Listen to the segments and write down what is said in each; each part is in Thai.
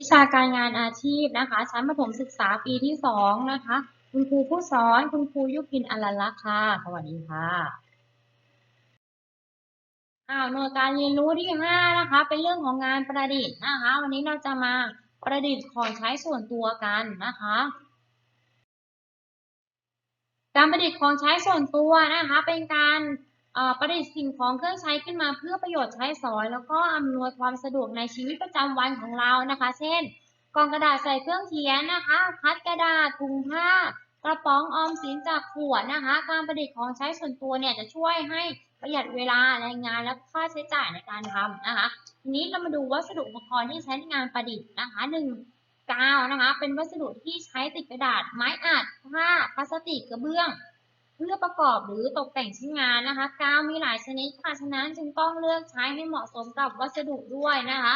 วิชาการงานอาชีพนะคะ ชั้นประถมศึกษาปีที่สองนะคะ คุณครูผู้สอนคุณครูยุพินอลันลักษ์ค่ะสวัสดีค่ะอ้าวหน่วยการเรียนรู้ที่ห้านะคะ เป็นเรื่องของงานประดิษฐ์นะคะ วันนี้เราจะมาประดิษฐ์ของใช้ส่วนตัวกันนะคะ การประดิษฐ์ของใช้ส่วนตัวนะคะ เป็นการ ประดิษฐ์สิ่งของเครื่องใช้ขึ้นมาเพื่อประโยชน์ใช้สอย แล้วก็อำนวยความสะดวกในชีวิตประจำวันของเรานะคะ เช่นกล่องกระดาษใส่เครื่องเขียนนะคะพัดกระดาษถุงผ้ากระป๋องออมสินจากขวดนะคะ การประดิษฐ์ของใช้ส่วนตัวเนี่ยจะช่วยให้ประหยัดเวลาแรงงานและค่าใช้จ่ายในการทำนะคะทีนี้เรามาดูวัสดุอุปกรณ์ที่ใช้ในงานประดิษฐ์นะคะหนึ่งกาวนะคะ เป็นวัสดุที่ใช้ติดกระดาษไม้อัดผ้าพลาสติกกระเบื้อง เพื่อประกอบหรือตกแต่งชิ้นงานนะคะกาวมีหลายชนิดค่ะฉะนั้นจึงต้องเลือกใช้ให้เหมาะสมกับวัสดุด้วยนะคะ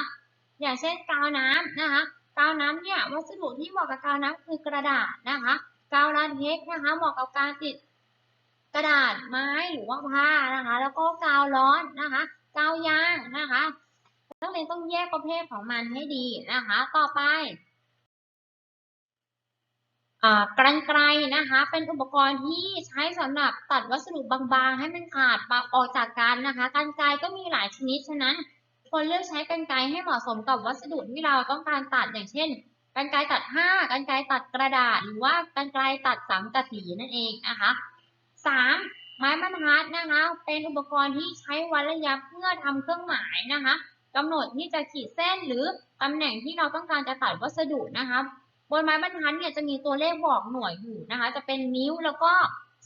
อย่างเช่นกาวน้ำนะคะกาวน้ำเนี่ยวัสดุที่เหมาะกับกาวน้ำคือกระดาษนะคะกาวลาเท็กนะคะเหมาะกับการติดกระดาษไม้หรือว่าผ้านะคะ แล้วก็กาวร้อนนะคะกาวยางนะคะนักเรียนต้องแยกประเภทของมันให้ดีนะคะ ต่อไป กรรไกรนะคะ เป็นอุปกรณ์ที่ใช้สำหรับตัดวัสดุบางๆ ให้มันขาดปออกจากกันนะคะกรรไกรก็มีหลายชนิดฉะนั้นควรเลือกใช้กรรไกรให้เหมาะสมกับวัสดุที่เราต้องการตัดอย่างเช่นกรรไกรตัดผ้ากรรไกรตัดกระดาษ หรือว่ากรรไกรตัดสังกะสีนั่นเองนะคะสามไม้บรรทัดนะคะ เป็นอุปกรณ์ที่ใช้วัดระยะเพื่อทำเครื่องหมายนะคะกำหนดที่จะขีดเส้นหรือตำแหน่งที่เราต้องการจะตัดวัสดุนะคะ บนไม้บรรทัดเนี่ยจะมีตัวเลขบอกหน่วยอยู่นะคะ จะเป็นนิ้วแล้วก็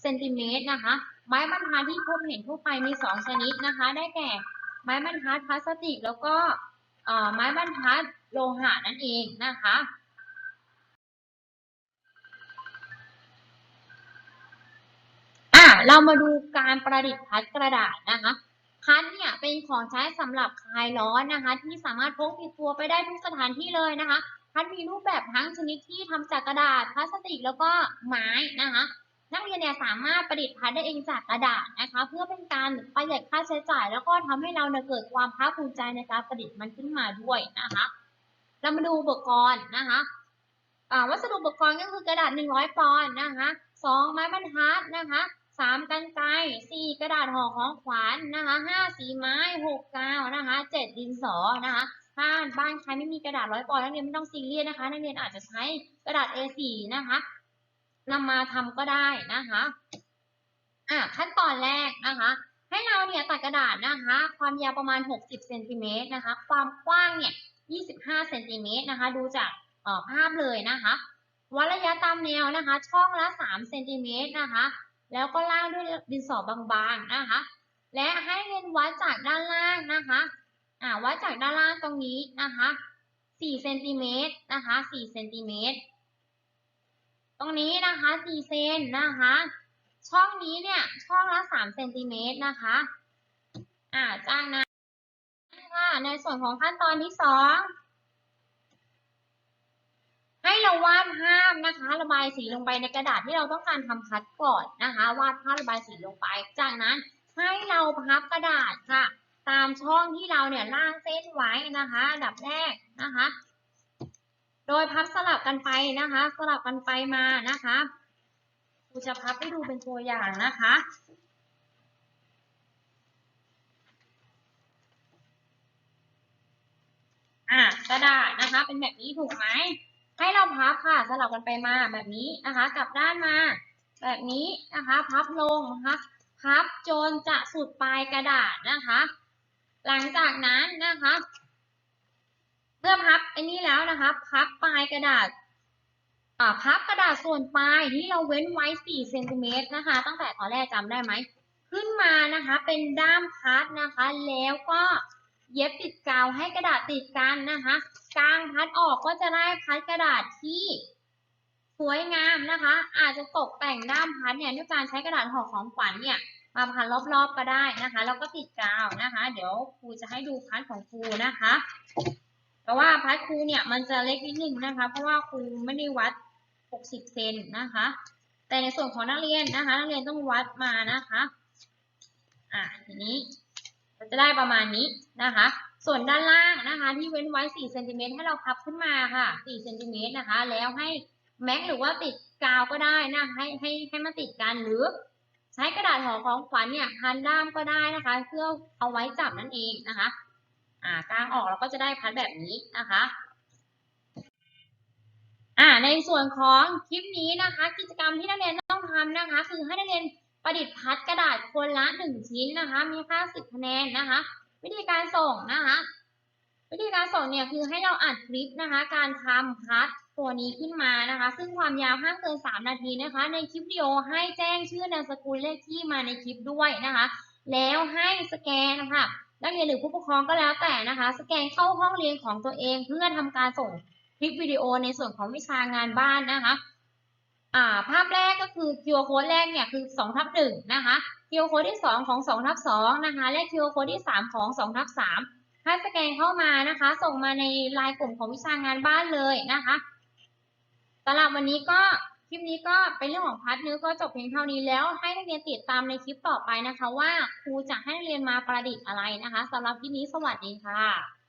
เซนติเมตรนะคะ ไม้บรรทัดที่พบเห็นทั่วไปมีสองชนิดนะคะ ได้แก่ไม้บรรทัดพลาสติก แล้วก็ไม้บรรทัดโลหะนั่นเองนะคะอะเรามาดูการประดิษฐ์พัดกระดาษนะคะพัดเนี่ยเป็นของใช้สำหรับคลายร้อนนะคะ ที่สามารถพกติดตัวไปได้ทุกสถานที่เลยนะคะ พัดมีรูปแบบทั้งชนิดที่ทำจากกระดาษพลาสติกแล้วก็ไม้นะคะ นักเรียนเนี่ยสามารถประดิษฐ์พัดได้เองจากกระดาษนะคะ เพื่อเป็นการประหยัดค่าใช้จ่าย แล้วก็ทำให้เราเนี่ยเกิดความภาคภูมิใจในการประดิษฐ์มันขึ้นมาด้วยนะคะ เรามาดูอุปกรณ์นะคะวัสดุอุปกรณ์ก็คือกระดาษ 100 ปอนด์นะคะสองไม้บรรทัดนะคะ สามกรรไกสี่กระดาษห่อของขวัญนะคะห้าสีไม้หกกาวนะคะเจ็ดดินสอนะคะถ้าบ้านใครไม่มีกระดาษร้อยปอยนักเรียนไม่ต้องซีเรียสนะคะนักเรียนอาจจะใช้กระดาษ A4 นะคะนำมาทำก็ได้นะคะอะขั้นตอนแรกนะคะ ให้เราเนี่ยตัดกระดาษนะคะ ความยาวประมาณ 60เซนติเมตรนะคะ ความกว้างเนี่ย25เซนติเมตรนะคะ ดูจากอ่อภาพเลยนะคะวัดระยะตามแนวนะคะ ช่องละ3เซนติเมตรนะคะ แล้วก็ล่างด้วยดินสอบางๆนะคะ และให้เรียนวัดจากด้านล่างนะคะอ่าวัดจากด้านล่างตรงนี้นะคะสี่เซนติเมตรนะคะสี่เซนติเมตรตรงนี้นะคะสี่เซนนะคะ ช่องนี้เนี่ยช่องละสามเซนติเมตรนะคะอ่าจ้างนั้นค่ะในส่วนของขั้นตอนที่สอง บายสีลงไปในกระดาษที่เราต้องการทำคัดก่อนนะคะ วาดภาพระบายสีลงไป จากนั้นให้เราพับกระดาษค่ะ ตามช่องที่เราเนี่ยล่างเส้นไว้นะคะ ดับแรกนะคะ โดยพับสลับกันไปนะคะ สลับกันไปมานะคะครูจะพับให้ดูเป็นตัวอย่างนะคะอะกระดาษนะคะ เป็นแบบนี้ถูกไหม ให้เราพับค่ะสลับกันไปมาแบบนี้นะคะ กลับด้านมา แบบนี้นะคะ พับลงนะคะพับจนจะสุดปลายกระดาษนะคะ หลังจากนั้นนะคะเมื่อพับไอ้นี้แล้วนะคะ พับปลายกระดาษอ่าพับกระดาษส่วนปลายที่เราเว้นไว้ 4 เซนติเมตรนะคะ ตั้งแต่ตอนแรกจำได้ไหม ขึ้นมานะคะ เป็นด้ามพัดนะคะ แล้วก็ เย็บติดกาวให้กระดาษติดกันนะคะกางพัดออกก็จะได้พัดกระดาษที่สวยงามนะคะ อาจจะตกแต่งด้ามพัดเนี่ยด้วยการใช้กระดาษห่อของขวัญเนี่ยมาพันรอบๆก็ได้นะคะ แล้วก็ติดกาวนะคะ เดี๋ยวครูจะให้ดูพัดของครูนะคะแต่ว่าพัดครูเนี่ยมันจะเล็กนิดนึงนะคะ เพราะว่าครูไม่ได้วัด 60 เซนนะคะ แต่ในส่วนของนักเรียนนะคะ นักเรียนต้องวัดมานะคะ อ่าทีนี้ จะได้ประมาณนี้นะคะ ส่วนด้านล่างนะคะ ที่เว้นไว้4เซนติเมตรให้เราพับขึ้นมาค่ะ4เซนติเมตรนะคะ แล้วให้แม็กหรือว่าติดกาวก็ได้นะให้ให้ให้มาติดกันหรือใช้กระดาษห่อของขวัญเนี่ยพันด้ามก็ได้นะคะ เพื่อเอาไว้จับนั่นเองนะคะ อ่ากางออกเราก็จะได้พัดแบบนี้นะคะอ่าในส่วนของคลิปนี้นะคะ กิจกรรมที่นักเรียนต้องทำนะคะ คือให้นักเรียน ประดิษฐ์พัดกระดาษคนละหนึ่งชิ้นนะคะ มีค่าสิบคะแนนนะคะ วิธีการส่งนะคะ วิธีการส่งเนี่ยคือให้เราอัดคลิปนะคะ การทำพัดตัวนี้ขึ้นมานะคะ ซึ่งความยาวห้ามเกิน 3 นาทีนะคะ ในคลิปวิดีโอให้แจ้งชื่อนามสกุลเลขที่มาในคลิปด้วยนะคะ แล้วให้สแกนนะคะนักเรียนหรือผู้ปกครองก็แล้วแต่นะคะ สแกนเข้าห้องเรียนของตัวเองเพื่อทำการส่งคลิปวิดีโอในส่วนของวิชางานบ้านนะคะ อ่าภาพแรกก็คือ QR code แรกเนี่ยคือ2ทับ1นะคะ QR code ที่ 2 ของ2ทับ2นะคะ และ QR code ที่ 3 ของ2ทับ3ให้สแกนเข้ามานะคะ ส่งมาในไลน์กลุ่มของวิชางานบ้านเลยนะคะสำหรับวันนี้ก็คลิปนี้ก็เป็นเรื่องของพาร์ทเนื้อก็จบเพียงเท่านี้แล้ว ให้นักเรียนติดตามในคลิปต่อไปนะคะ ว่าครูจะให้นักเรียนมาประดิษฐ์อะไรนะคะสำหรับคลิปนี้สวัสดีค่ะ